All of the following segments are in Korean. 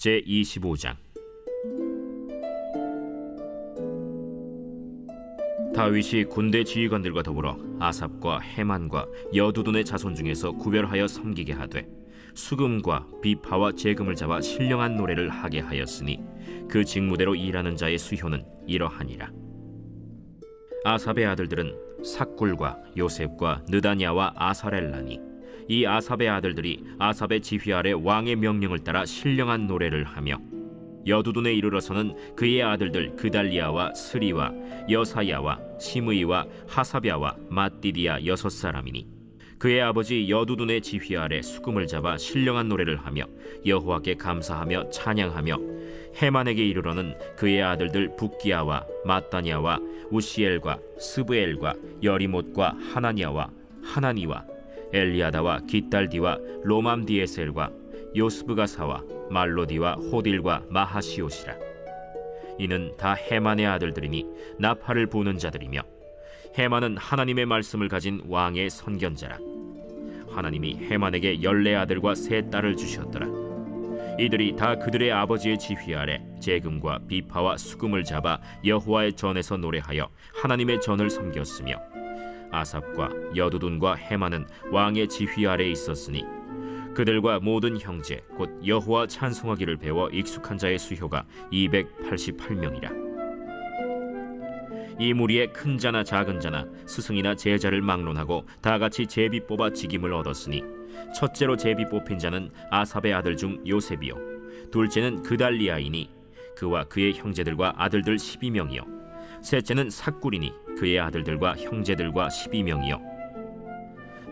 제 25장. 다윗이 군대 지휘관들과 더불어 아삽과 헤만과 여두둔의 자손 중에서 구별하여 섬기게 하되 수금과 비파와 재금을 잡아 신령한 노래를 하게 하였으니 그 직무대로 일하는 자의 수효는 이러하니라. 아삽의 아들들은 삭굴과 요셉과 느다냐와 아사렐라니 이 아삽의 아들들이 아삽의 지휘 아래 왕의 명령을 따라 신령한 노래를 하며 여두둔에 이르러서는 그의 아들들 그달리아와 스리와 여사야와 시므이와 하사랴와 마띠디아 여섯 사람이니 그의 아버지 여두둔의 지휘 아래 수금을 잡아 신령한 노래를 하며 여호와께 감사하며 찬양하며 헤만에게 이르러는 그의 아들들 북기야와 마따냐와 우시엘과 스브엘과 여리못과 하나냐와 하나니와 엘리아다와 깃달디와 로맘디에셀과 요스브가사와 말로디와 호딜과 마하시옷이라. 이는 다 헤만의 아들들이니 나팔을 부는 자들이며 헤만은 하나님의 말씀을 가진 왕의 선견자라. 하나님이 헤만에게 열네 아들과 세 딸을 주셨더라. 이들이 다 그들의 아버지의 지휘 아래 재금과 비파와 수금을 잡아 여호와의 전에서 노래하여 하나님의 전을 섬겼으며 아삽과 여두둔과 헤만은 왕의 지휘 아래 있었으니 그들과 모든 형제 곧 여호와 찬송하기를 배워 익숙한 자의 수효가 288명이라. 이 무리에 큰 자나 작은 자나 스승이나 제자를 막론하고 다 같이 제비 뽑아 직임을 얻었으니 첫째로 제비 뽑힌 자는 아삽의 아들 중 요셉이요. 둘째는 그달리아이니 그와 그의 형제들과 아들들 12명이요 셋째는 삭굴이니 그의 아들들과 형제들과 12명이요.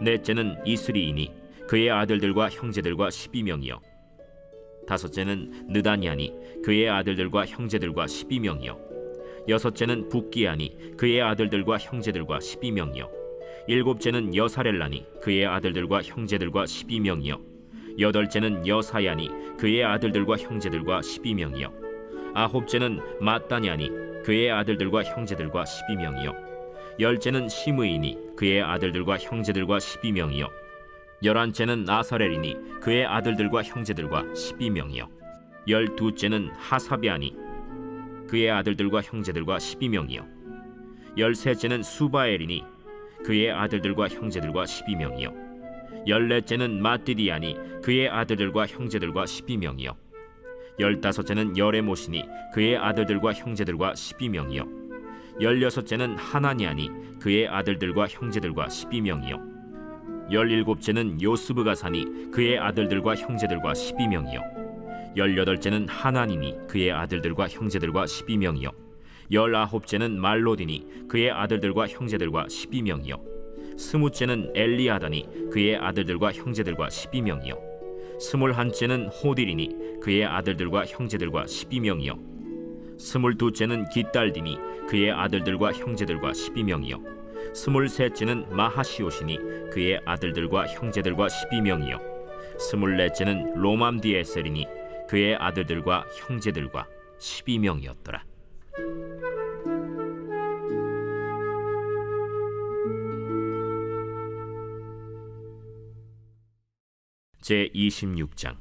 넷째는 이스리이니 그의 아들들과 형제들과 12명이요. 다섯째는 느다니아니 그의 아들들과 형제들과 12명이요. 여섯째는 북기아니 그의 아들들과 형제들과 12명이요. 일곱째는 여사렐라니 그의 아들들과 형제들과 12명이요. 여덟째는 여사야니 그의 아들들과 형제들과 12명이요. 아홉째는 마따냐니 그의 아들들과 형제들과 12명이요. 열째는 시므이니 그의 아들들과 형제들과 12명이요. 열한째는 나사렐이니 그의 아들들과 형제들과 12명이요. 열두째는 하사비아니 그의 아들들과 형제들과 12명이요. 열셋째는 수바엘이니 그의 아들들과 형제들과 12명이요. 열넷째는 마띠디아니 그의 아들들과 형제들과 12명이요 열다섯째는 여레모시니 그의 아들들과 형제들과 12명이요. 열여섯째는 하나니아니 그의 아들들과 형제들과 12명이요. 열일곱째는 요스브가 사니 그의 아들들과 형제들과 12명이요. 열여덟째는 하나니니 그의 아들들과 형제들과 12명이요. 열아홉째는 말로디니 그의 아들들과 형제들과 12명이요. 스무째는 엘리아다니 그의 아들들과 형제들과 12명이요 스물한째는 호딜이니 그의 아들들과 형제들과 12명이요. 스물두째는 깃달디니 그의 아들들과 형제들과 12명이요. 스물셋째는 마하시오시니 그의 아들들과 형제들과 12명이요. 스물넷째는 로맘디에셀이니 그의 아들들과 형제들과 12명이었더라 제 26장.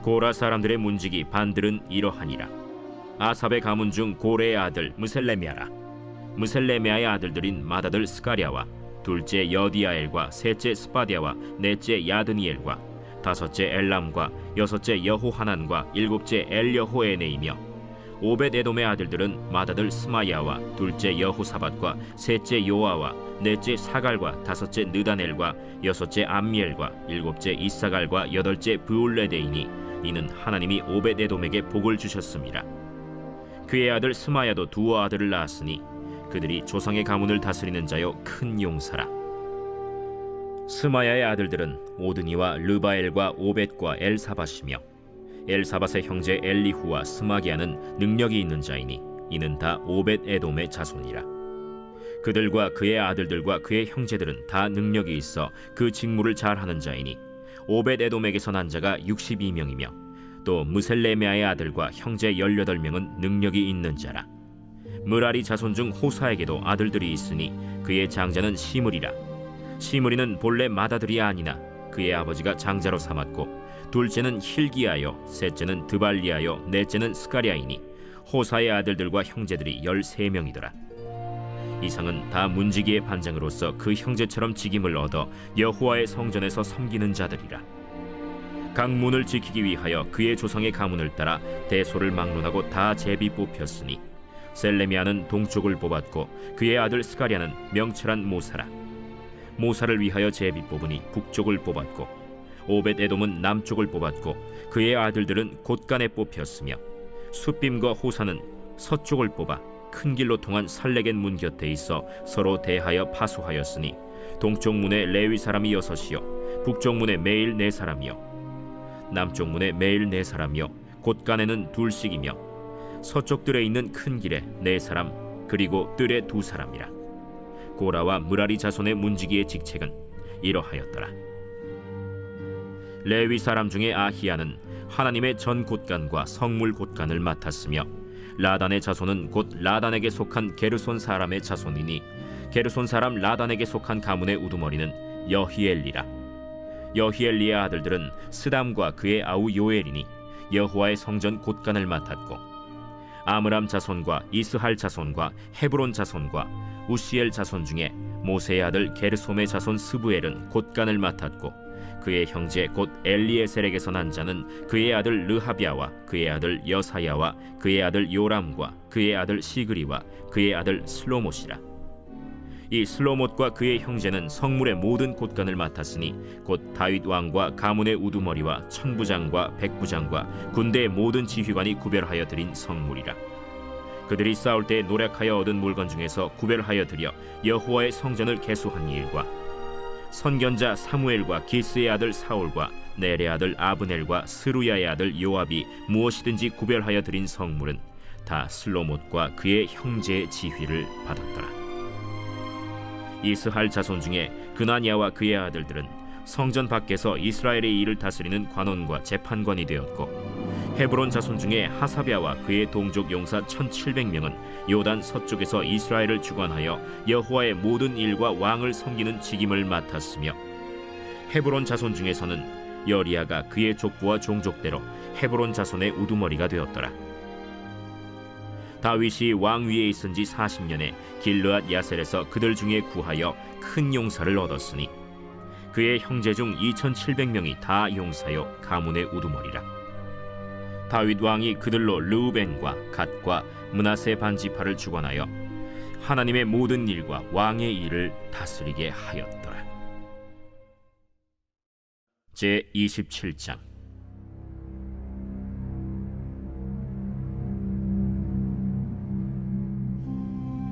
고라 사람들의 문지기 반들은 이러하니라. 아삽의 가문 중 고레의 아들 무셀레미아라. 무셀레미아의 아들들인 마다들 스가랴와 둘째 여디아엘과 셋째 스파디아와 넷째 야드니엘과 다섯째 엘람과 여섯째 여호하난과 일곱째 엘여호에네이며 오벳 에돔의 아들들은 마다들 스마야와 둘째 여호사밧과 셋째 요아와 넷째 사갈과 다섯째 느다넬과 여섯째 암미엘과 일곱째 이사갈과 여덟째 브울레데이니 이는 하나님이 오벳 에돔에게 복을 주셨습니다. 그의 아들 스마야도 두 아들을 낳았으니 그들이 조상의 가문을 다스리는 자요 큰 용사라. 스마야의 아들들은 오드니와 르바엘과 오벳과 엘사밧이며 엘사밧의 형제 엘리후와 스마기아는 능력이 있는 자이니 이는 다 오벳 에돔의 자손이라. 그들과 그의 아들들과 그의 형제들은 다 능력이 있어 그 직무를 잘하는 자이니 오벳 에돔에게서 난 자가 62명이며 또 무셀레메아의 아들과 형제 18명은 능력이 있는 자라. 무라리 자손 중 호사에게도 아들들이 있으니 그의 장자는 시므리라. 시므리는 본래 맏아들이 아니나 그의 아버지가 장자로 삼았고 둘째는 힐기야요 셋째는 드발리야요 넷째는 스가리아이니 호사의 아들들과 형제들이 열세 명이더라. 이상은 다 문지기의 반장으로서 그 형제처럼 직임을 얻어 여호와의 성전에서 섬기는 자들이라. 각 문을 지키기 위하여 그의 조상의 가문을 따라 대소를 막론하고 다 제비 뽑혔으니 셀레미아는 동쪽을 뽑았고 그의 아들 스가리아는 명철한 모사라. 모사를 위하여 제비 뽑으니 북쪽을 뽑았고 오벳 에돔은 남쪽을 뽑았고 그의 아들들은 곳간에 뽑혔으며 숫빔과 호사는 서쪽을 뽑아 큰 길로 통한 살레겐 문 곁에 있어 서로 대하여 파수하였으니 동쪽 문에 레위 사람이 여섯이요 북쪽 문에 매일 네 사람이요 남쪽 문에 매일 네 사람이요 곳간에는 둘씩이며 서쪽 뜰에 있는 큰 길에 네 사람 그리고 뜰에 두 사람이라. 고라와 무라리 자손의 문지기의 직책은 이러하였더라 레위 사람 중에 아히야는 하나님의 전 곳간과 성물 곳간을 맡았으며 라단의 자손은 곧 라단에게 속한 게르손 사람의 자손이니 게르손 사람 라단에게 속한 가문의 우두머리는 여히엘리라. 여히엘리의 아들들은 스담과 그의 아우 요엘이니 여호와의 성전 곳간을 맡았고 아므람 자손과 이스할 자손과 헤브론 자손과 우시엘 자손 중에 모세의 아들 게르솜의 자손 스부엘은 곳간을 맡았고 그의 형제 곧 엘리에셀에게서 난 자는 그의 아들 르하비아와 그의 아들 여사야와 그의 아들 요람과 그의 아들 시그리와 그의 아들 슬로못이라. 이 슬로못과 그의 형제는 성물의 모든 곳간을 맡았으니 곧 다윗 왕과 가문의 우두머리와 천부장과 백부장과 군대의 모든 지휘관이 구별하여 드린 성물이라. 그들이 싸울 때 노력하여 얻은 물건 중에서 구별하여 드려 여호와의 성전을 개수한 일과 선견자 사무엘과 기스의 아들 사울과 넬의 아들 아브넬과 스루야의 아들 요압이 무엇이든지 구별하여 드린 성물은 다 슬로못과 그의 형제의 지휘를 받았더라. 이스할 자손 중에 그나니아와 그의 아들들은 성전 밖에서 이스라엘의 일을 다스리는 관원과 재판관이 되었고 헤브론 자손 중에 하사비아와 그의 동족 용사 1700명은 요단 서쪽에서 이스라엘을 주관하여 여호와의 모든 일과 왕을 섬기는 직임을 맡았으며 헤브론 자손 중에서는 여리아가 그의 족부와 종족대로 헤브론 자손의 우두머리가 되었더라. 다윗이 왕 위에 있은 지 40년에 길르앗 야셀에서 그들 중에 구하여 큰 용사를 얻었으니 그의 형제 중 2700명이 다 용사요 가문의 우두머리라 다윗 왕이 그들로 르우벤과 갓과 문하세 반지파를 주관하여 하나님의 모든 일과 왕의 일을 다스리게 하였더라. 제 27장.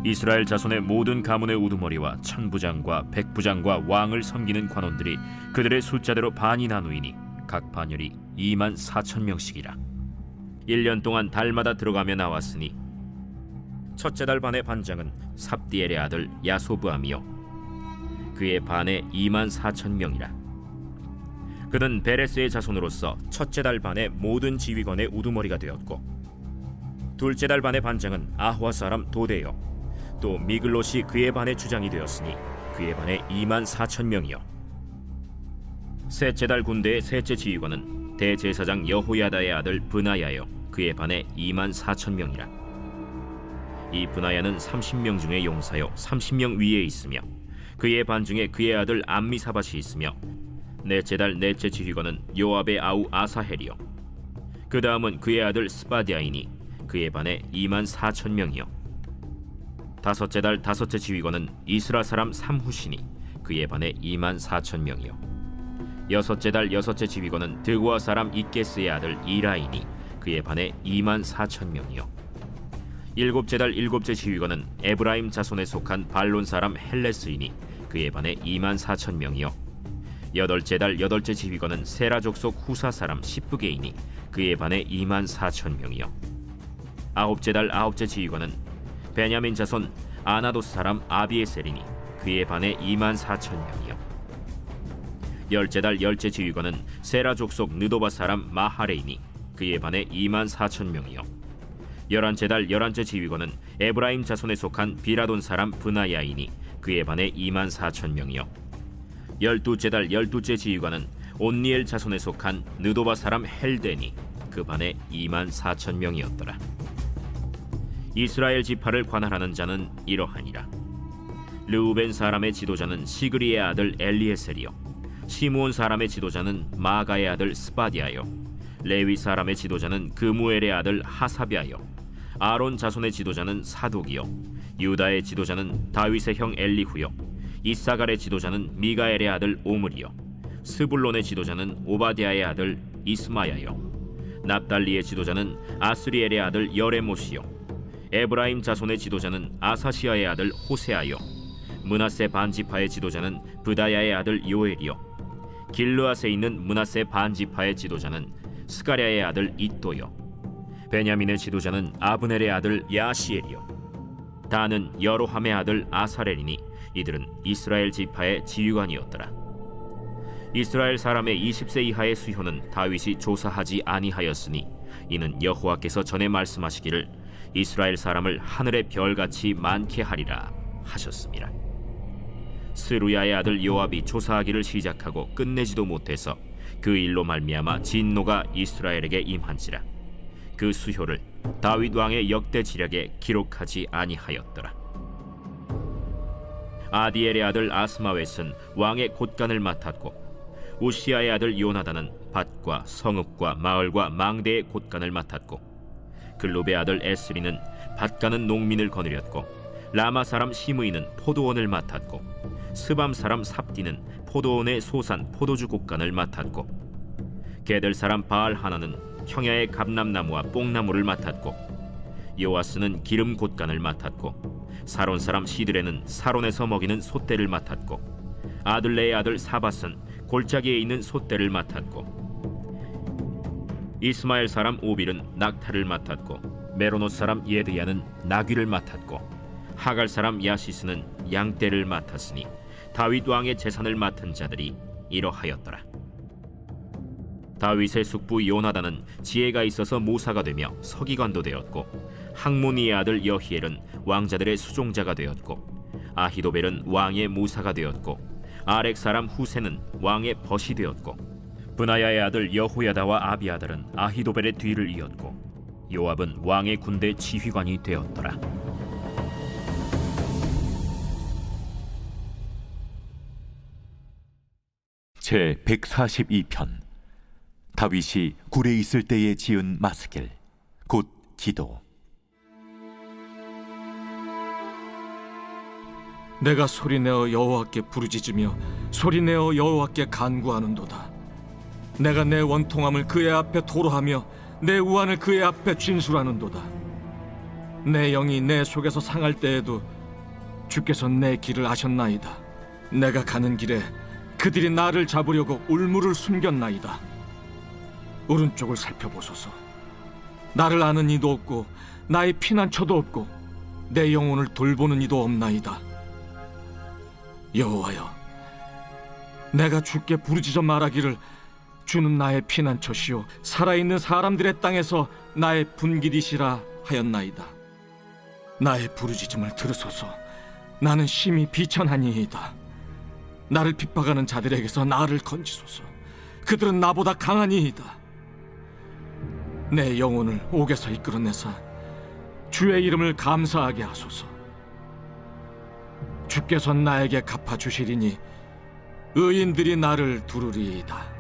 이스라엘 자손의 모든 가문의 우두머리와 천부장과 백부장과 왕을 섬기는 관원들이 그들의 숫자대로 반이 나누이니 각 반열이 2만 4천 명씩이라 1년 동안 달마다 들어가며 나왔으니 첫째 달 반의 반장은 삽디엘의 아들 야소브암이요. 그의 반에 2만 4천 명이라. 그는 베레스의 자손으로서 첫째 달 반의 모든 지휘관의 우두머리가 되었고 둘째 달 반의 반장은 아화 사람 도데요. 또 미글롯이 그의 반의 주장이 되었으니 그의 반에 2만 4천 명이요. 셋째 달 군대의 셋째 지휘관은 대제사장 여호야다의 아들 브나야요 그의 반에 2만 4천 명이라. 이 브나야는 30명 중에 용사요 30명 위에 있으며 그의 반 중에 그의 아들 암미사밭이 있으며 넷째 달 넷째 지휘관은 요압의 아우 아사헬이요. 그 다음은 그의 아들 스바디아이니 그의 반에 2만 4천 명이요. 다섯째 달 다섯째 지휘관은 이스라 사람 삼후시니 그의 반에 2만 4천 명이요. 여섯째 달 여섯째 지휘관은 드고아 사람 이게스의 아들 이라이니 그의 반에 2만 4천 명이요. 일곱째 달 일곱째 지휘관은 에브라임 자손에 속한 발론 사람 헬레스이니 그의 반에 2만 4천 명이요. 여덟째 달 여덟째 지휘관은 세라 족 속 후사 사람 시프게이니 그의 반에 2만 4천 명이요. 아홉째 달 아홉째 지휘관은 베냐민 자손 아나도스 사람 아비에셀이니 그의 반에 2만 4천 명이요. 열째 달 열째 지휘관은 세라 족 속 느도바 사람 마하레이니 그의 반에 2만 4천 명이요 열한째 달 열한째 지휘관은 에브라임 자손에 속한 비라돈 사람 브나야이니 그의 반에 2만 4천 명이요 열두째 달 열두째 지휘관은 온니엘 자손에 속한 느도바 사람 헬데니 그 반에 2만 4천 명이었더라. 이스라엘 지파를 관할하는 자는 이러하니라. 르우벤 사람의 지도자는 시그리의 아들 엘리에셀이요 시므온 사람의 지도자는 마가의 아들 스바디아요 레위 사람의 지도자는 그무엘의 아들 하사비아요. 아론 자손의 지도자는 사독이요. 유다의 지도자는 다윗의 형 엘리후요. 이사갈의 지도자는 미가엘의 아들 오므리요. 스불론의 지도자는 오바디아의 아들 이스마야요. 납달리의 지도자는 아스리엘의 아들 여레모시요. 에브라임 자손의 지도자는 아사시아의 아들 호세아요. 문하세 반지파의 지도자는 브다야의 아들 요엘이요. 길르앗에 있는 문하세 반지파의 지도자는 스가랴의 아들 이또요. 베냐민의 지도자는 아브넬의 아들 야시엘이요. 다는 여로함의 아들 아사렐이니 이들은 이스라엘 지파의 지휘관이었더라. 이스라엘 사람의 20세 이하의 수효는 다윗이 조사하지 아니하였으니 이는 여호와께서 전에 말씀하시기를 이스라엘 사람을 하늘의 별같이 많게 하리라 하셨습니다. 스루야의 아들 요압이 조사하기를 시작하고 끝내지도 못해서 그 일로 말미암아 진노가 이스라엘에게 임한지라 그 수효를 다윗 왕의 역대 지략에 기록하지 아니하였더라. 아디엘의 아들 아스마웻은 왕의 곳간을 맡았고 우시아의 아들 요나단은 밭과 성읍과 마을과 망대의 곳간을 맡았고 글로베 아들 에스리는 밭가는 농민을 거느렸고 라마 사람 시므이는 포도원을 맡았고 스밤 사람 삽디는 포도원의 소산 포도주 곡간을 맡았고 게들 사람 바알 하나는 평야의 감람나무와 뽕나무를 맡았고 요아스는 기름 곳간을 맡았고 사론 사람 시드레는 사론에서 먹이는 솥대를 맡았고 아들레의 아들 사밧은 골짜기에 있는 솥대를 맡았고 이스마엘 사람 오빌은 낙타를 맡았고 메로노 사람 예드야는 나귀를 맡았고 하갈 사람 야시스는 양떼를 맡았으니 다윗 왕의 재산을 맡은 자들이 이러하였더라. 다윗의 숙부 요나단은 지혜가 있어서 모사가 되며 서기관도 되었고 항모니의 아들 여히엘은 왕자들의 수종자가 되었고 아히도벨은 왕의 모사가 되었고 아렉 사람 후세는 왕의 벗이 되었고 브나야의 아들 여호야다와 아비아달은 아히도벨의 뒤를 이었고 요압은 왕의 군대 지휘관이 되었더라. 제 142편 다윗이 굴에 있을 때에 지은 마스길 곧 기도 내가 소리내어 여호와께 부르짖으며 소리내어 여호와께 간구하는도다. 내가 내 원통함을 그의 앞에 토로하며 내 우환을 그의 앞에 진술하는도다. 내 영이 내 속에서 상할 때에도 주께서 내 길을 아셨나이다. 내가 가는 길에 그들이 나를 잡으려고 울무를 숨겼나이다. 오른쪽을 살펴보소서. 나를 아는 이도 없고 나의 피난처도 없고 내 영혼을 돌보는 이도 없나이다. 여호와여, 내가 주께 부르짖어 말하기를 주는 나의 피난처시요 살아있는 사람들의 땅에서 나의 분기디시라 하였나이다. 나의 부르짖음을 들으소서. 나는 심히 비천하니이다. 나를 핍박하는 자들에게서 나를 건지소서. 그들은 나보다 강하니이다. 내 영혼을 옥에서 이끌어내사 주의 이름을 감사하게 하소서. 주께서 나에게 갚아 주시리니 의인들이 나를 두르리이다.